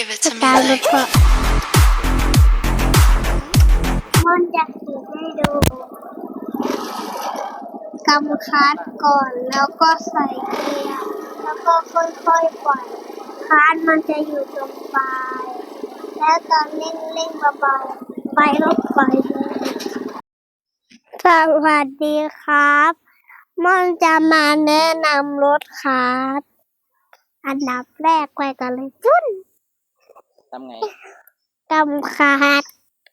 Give it ส to me ตาร์รถ like ก็มันจะถือให้ดูกำคัดก่อนแล้วก็ใส่เกียร์แล้วก็ค่อยๆปล่อยคาร์ดมันจะอยู่ตรงปลายแล้วตอนเร่งเร่งเบาๆไปก็ไปเลยสวัสดีครับม่อนจะมาแนะนำรถครับอันดับแรกไปกันเลยจุ้น ทำไงกำคัด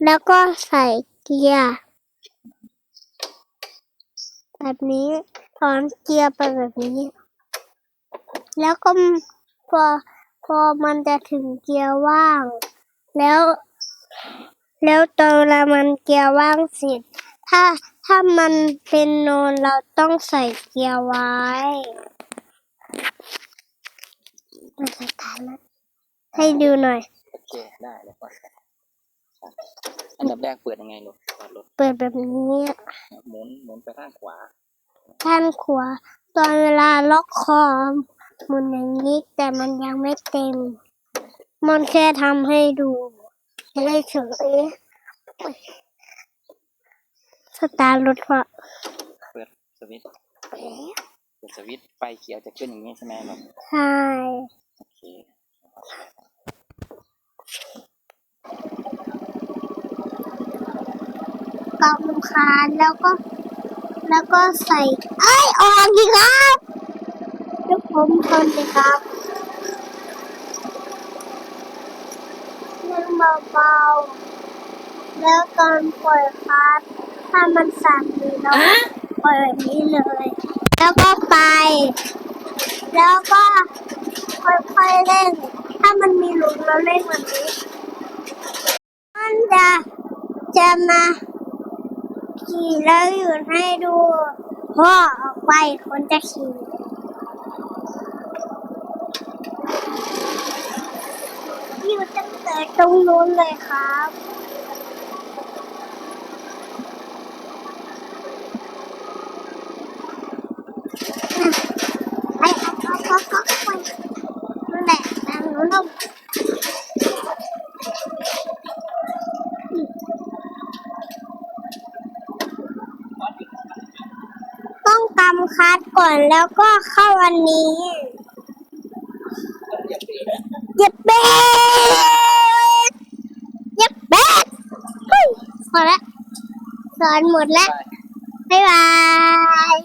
แล้วก็ใส่เกียร์แบบนี้ถอนเกียร์ไปแบบนี้ แล้วก็พอพอมันจะถึงเกียร์ว่าง แล้ว แล้วตอนเวลามันเกียร์ว่างเสร็จถ้าถ้ามันเป็นโนนเราต้องใส่เกียร์ไว้มาสตาร์ทรถให้ดูหน่อย เคได้เลยก่อนอันดับแรกเปิดยังไงลูกเปิดรถเปิดแบบนี้หมุนหมุนไปข้างขวาด้านขวาตอนเวลาล็อกคอมหมุนอย่างนี้แต่มันยังไม่เต็ม มันแค่ทำให้ดูให้เฉยสตาร์ทรถก็เปิดสวิตช์เปิดสวิตช์ไฟเขียวจะขึ้นอย่างนี้ใช่ไหมลูกใช่ โอเคกำคานแล้วก็ แล้วก็ใส่เอ้ยออกดีครับยกผมทนดีครับเล่นเบาๆแล้วตอนปล่อยคาร์ดถ้ามันสั่นดีเนาะปล่อยแบบนี้เลย แล้วก็ไป แล้วก็ค่อยๆเล่น ถ้ามันมีหลุมเราเล่นแบบนี้มันจะจะมา ขี่แล้วหยุดให้ดูพ่อออกไปคนจะขี่อยู่ตั้งแต่ตรงนู้นเลยครับไปเอาเอาเอาเอาไปนั่นแหละทางนู้น คัดก่อนแล้วก็เข้าอันนี้เย็บเบรกเย็บเบรกเฮ้ยพอละสอนหมดแล้วบ๊ายบาย